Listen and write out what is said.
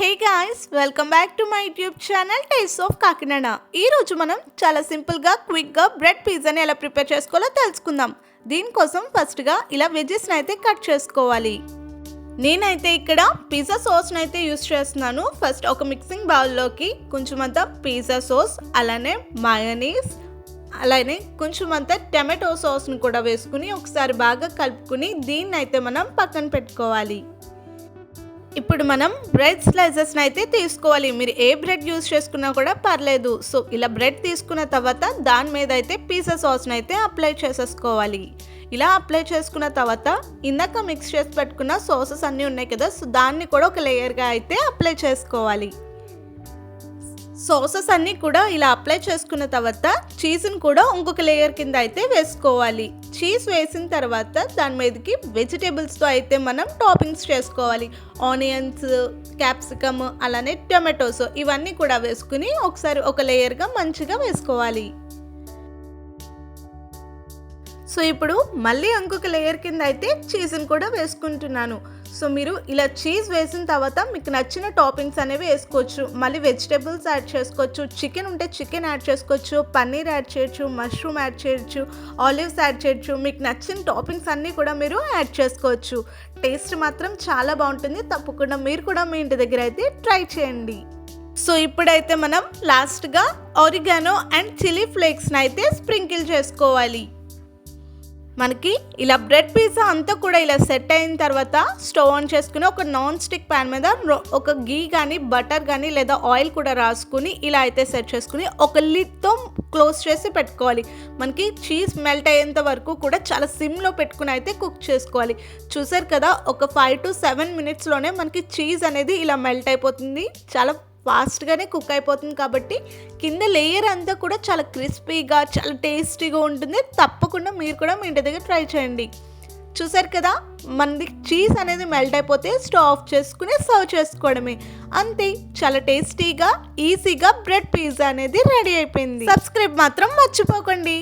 Hey guys welcome back to my YouTube channel taste of Kakinada ఈరోజు మనం చాలా సింపుల్గా క్విక్గా బ్రెడ్ పిజ్జాని ఎలా ప్రిపేర్ చేసుకోవాలో తెలుసుకుందాం. దీనికోసం ఫస్ట్గా ఇలా వెజెస్ని అయితే కట్ చేసుకోవాలి. నేనైతే ఇక్కడ పిజ్జా సోస్ని అయితే యూస్ చేస్తున్నాను. ఫస్ట్ ఒక మిక్సింగ్ బౌల్లోకి కొంచెం అంతా పిజ్జా సోస్ అలానే మయోనీస్ అలానే కొంచెం అంతా టమాటో సాస్ని కూడా వేసుకుని ఒకసారి బాగా కలుపుకుని దీన్ని అయితే మనం పక్కన పెట్టుకోవాలి. ఇప్పుడు మనం బ్రెడ్ స్లైసెస్ని అయితే తీసుకోవాలి. మీరు ఏ బ్రెడ్ యూస్ చేసుకున్నా కూడా పర్లేదు. సో ఇలా బ్రెడ్ తీసుకున్న తర్వాత దాని మీద అయితే పిజ్జా సాస్ని అయితే అప్లై చేసేసుకోవాలి. ఇలా అప్లై చేసుకున్న తర్వాత ఇందాక మిక్స్ చేసి పెట్టుకున్న సాసెస్ అన్నీ ఉన్నాయి కదా సో దాన్ని కూడా ఒక లేయర్గా అయితే అప్లై చేసుకోవాలి. సాసెస్ అన్నీ కూడా ఇలా అప్లై చేసుకున్న తర్వాత చీజ్ని కూడా ఇంకొక లేయర్ కింద అయితే వేసుకోవాలి. చీజ్ వేసిన తర్వాత దాని మీదకి వెజిటేబుల్స్తో అయితే మనం టాపింగ్స్ చేసుకోవాలి. ఆనియన్స్ క్యాప్సికమ్ అలానే టొమాటోస్ ఇవన్నీ కూడా వేసుకుని ఒకసారి ఒక లేయర్గా మంచిగా వేసుకోవాలి. సో ఇప్పుడు మళ్ళీ ఇంకొక లేయర్ కింద అయితే చీజ్ని కూడా వేసుకుంటున్నాను. సో మీరు ఇలా చీజ్ వేసిన తర్వాత మీకు నచ్చిన టాపింగ్స్ అనేవి వేసుకోవచ్చు. మళ్ళీ వెజిటేబుల్స్ యాడ్ చేసుకోవచ్చు. చికెన్ ఉంటే చికెన్ యాడ్ చేసుకోవచ్చు. పన్నీర్ యాడ్ చేయొచ్చు. మష్రూమ్ యాడ్ చేయొచ్చు. ఆలివ్స్ యాడ్ చేయొచ్చు. మీకు నచ్చిన టాపింగ్స్ అన్నీ కూడా మీరు యాడ్ చేసుకోవచ్చు. టేస్ట్ మాత్రం చాలా బాగుంటుంది. తప్పకుండా మీరు కూడా మీ ఇంటి దగ్గర అయితే ట్రై చేయండి. సో ఇప్పుడైతే మనం లాస్ట్గా ఆరిగానో అండ్ చిల్లీ ఫ్లేక్స్ని అయితే స్ప్రింకిల్ చేసుకోవాలి. మనకి ఇలా బ్రెడ్ పిజ్జా అంతా కూడా ఇలా సెట్ అయిన తర్వాత స్టవ్ ఆన్ చేసుకుని ఒక నాన్ స్టిక్ ప్యాన్ మీద ఒక గీ కానీ బటర్ కానీ లేదా ఆయిల్ కూడా రాసుకుని ఇలా అయితే సెట్ చేసుకుని ఒక లిడ్తో క్లోజ్ చేసి పెట్టుకోవాలి. మనకి చీజ్ మెల్ట్ అయ్యేంత వరకు కూడా చాలా సిమ్లో పెట్టుకుని అయితే కుక్ చేసుకోవాలి. చూసారు కదా ఒక ఫైవ్ టు సెవెన్ మినిట్స్లోనే మనకి చీజ్ అనేది ఇలా మెల్ట్ అయిపోతుంది. చాలా ఫాస్ట్గానే కుక్ అయిపోతుంది కాబట్టి కింద లేయర్ అంతా కూడా చాలా క్రిస్పీగా చాలా టేస్టీగా ఉంటుంది. తప్పకుండా మీరు కూడా మీ ఇంటి దగ్గర ట్రై చేయండి. చూసారు కదా మనది చీజ్ అనేది మెల్ట్ అయిపోతే స్టవ్ ఆఫ్ చేసుకుని సర్వ్ చేసుకోవడమే. అంతే చాలా టేస్టీగా ఈజీగా బ్రెడ్ పిజ్జా అనేది రెడీ అయిపోయింది. సబ్స్క్రైబ్ మాత్రం మర్చిపోకండి.